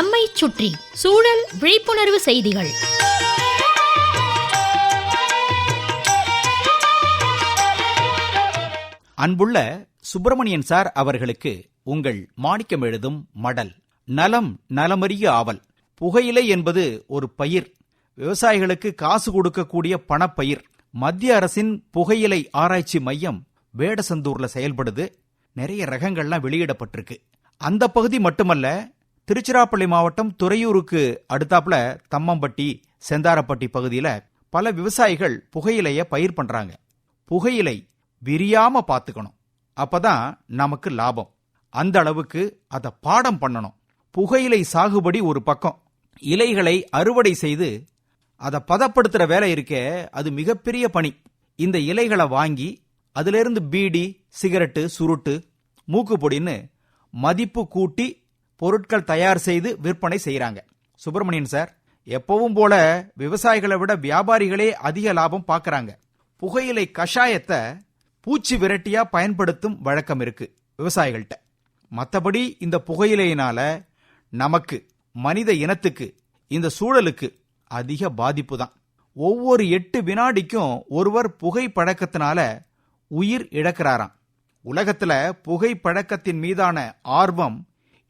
நம்மை சுற்றி சூழல் விழிப்புணர்வு செய்திகள். அன்புள்ள சுப்பிரமணியன் சார் அவர்களுக்கு உங்கள் மாணிக்கம் எழுதும் மடல் நலம் நலமறிய ஆவல். புகையிலை என்பது ஒரு பயிர். விவசாயிகளுக்கு காசு கொடுக்கக்கூடிய பணப்பயிர். மத்திய அரசின் புகையிலை ஆராய்ச்சி மையம் வேடசந்தூர்ல செயல்படுது. நிறைய ரகங்கள்லாம் வெளியிடப்பட்டிருக்கு. அந்த பகுதி மட்டுமல்ல திருச்சிராப்பள்ளி மாவட்டம் துறையூருக்கு அடுத்தாப்புல தம்மம்பட்டி செந்தாரப்பட்டி பகுதியில பல விவசாயிகள் புகையிலைய பயிர் பண்றாங்க. புகையிலை விரியாம பாத்துக்கணும். அப்பதான் நமக்கு லாபம். அந்த அளவுக்கு அதை பாடம் பண்ணணும். புகையிலை சாகுபடி ஒரு பக்கம். இலைகளை அறுவடை செய்து அதை பதப்படுத்துற வேலை இருக்கே அது மிகப்பெரிய பணி. இந்த இலைகளை வாங்கி அதிலிருந்து பீடி சிகரெட்டு சுருட்டு மூக்குப்பொடின்னு மதிப்பு கூட்டி பொருட்கள் தயார் செய்து விற்பனை செய்கிறாங்க சுப்பிரமணியன் சார் எப்பவும் போல விவசாயிகளை விட வியாபாரிகளே அதிக லாபம் பார்க்கறாங்க புகையிலை கஷாயத்தை பூச்சி விரட்டியா பயன்படுத்தும் வழக்கம் இருக்கு விவசாயிகள்கிட்ட. மத்தபடி இந்த புகையிலையினால நமக்கு மனித இனத்துக்கு இந்த சூழலுக்கு அதிக பாதிப்பு தான். ஒவ்வொரு எட்டு வினாடிக்கும் ஒருவர் புகை பழக்கத்தினால உயிர் இழக்கிறாராம். உலகத்துல புகை பழக்கத்தின் மீதான ஆர்வம்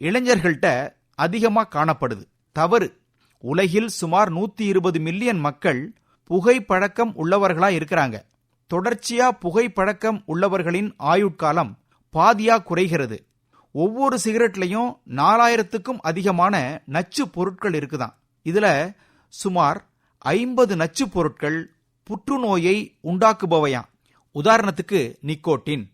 இளைஞர்கள்ட்ட அதிகமாக காணப்படுது. தவறு. உலகில் சுமார் நூத்தி இருபது மில்லியன் மக்கள் புகை பழக்கம் உள்ளவர்களா இருக்கிறாங்க. தொடர்ச்சியா புகை பழக்கம் உள்ளவர்களின் ஆயுட்காலம் பாதியா குறைகிறது. ஒவ்வொரு சிகரெட்லயும் நாலாயிரத்துக்கும் அதிகமான நச்சு பொருட்கள் இருக்குதாம். இதுல சுமார் ஐம்பது நச்சு பொருட்கள் புற்றுநோயை உண்டாக்குபவையாம். உதாரணத்துக்கு நிக்கோட்டின்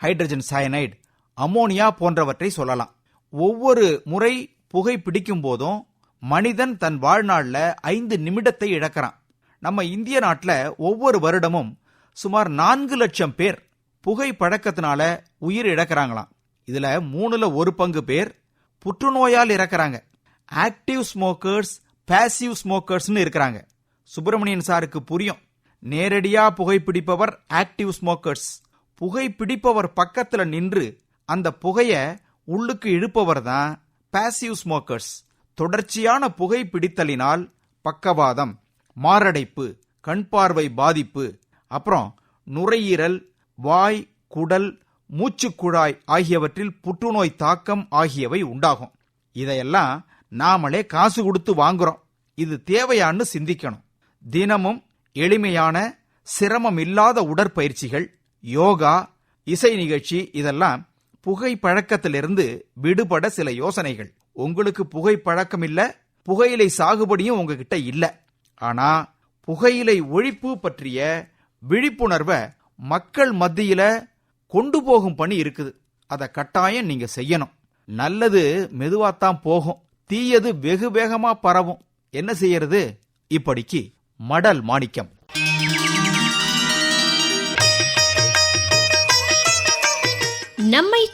ஹைட்ரஜன் சயனைடு அமோனியா போன்றவற்றை சொல்லலாம். ஒவ்வொரு முறை புகை பிடிக்கும் போதும் மனிதன் தன் வாழ்நாள்ல ஐந்து நிமிடத்தை இழக்கிறான். நம்ம இந்திய நாட்டுல ஒவ்வொரு வருடமும் சுமார் நான்கு லட்சம் பேர் புகை பழக்கத்தினால உயிர் இழக்கிறாங்களாம். இதுல மூணுல ஒரு பங்கு பேர் புற்றுநோயால் இறக்குறாங்க. ஆக்டிவ் ஸ்மோக்கர்ஸ் பாசிவ் ஸ்மோக்கர்ஸ்னு இருக்கிறாங்க. சுப்பிரமணியன் சாருக்கு புரியும். நேரடியா புகைப்பிடிப்பவர் ஆக்டிவ் ஸ்மோக்கர்ஸ். புகைப்பிடிப்பவர் பக்கத்துல நின்று அந்த புகைய உள்ளுக்கு இழுப்பவர் தான் பாசிவ் ஸ்மோக்கர்ஸ் தொடர்ச்சியான புகை பிடித்தலினால் பக்கவாதம் மாரடைப்பு கண் பார்வை பாதிப்பு அப்புறம் நுரையீரல் வாய் குடல் மூச்சுக்குழாய் ஆகியவற்றில் புற்றுநோய் தாக்கம் ஆகியவை உண்டாகும். இதையெல்லாம் நாமளே காசு கொடுத்து வாங்குறோம். இது தேவையான்னு சிந்திக்கணும். தினமும் எளிமையான சிரமம் இல்லாத உடற்பயிற்சிகள் யோகா இசை நிகழ்ச்சி இதெல்லாம் புகை பழக்கத்திலிருந்து விடுபட சில யோசனைகள். உங்களுக்கு புகை பழக்கம் இல்ல புகையிலை சாகுபடியும் உங்ககிட்ட இல்ல. ஆனா புகையிலை ஒழிப்பு பற்றிய விழிப்புணர்வை மக்கள் மத்தியில கொண்டு போகும் பணி இருக்குது. அதை கட்டாயம் நீங்க செய்யணும். நல்லது மெதுவாத்தான் போகும். தீயது வெகு வேகமா பரவும். என்ன செய்யறது? இப்படிக்கு மடல் மாணிக்கம்.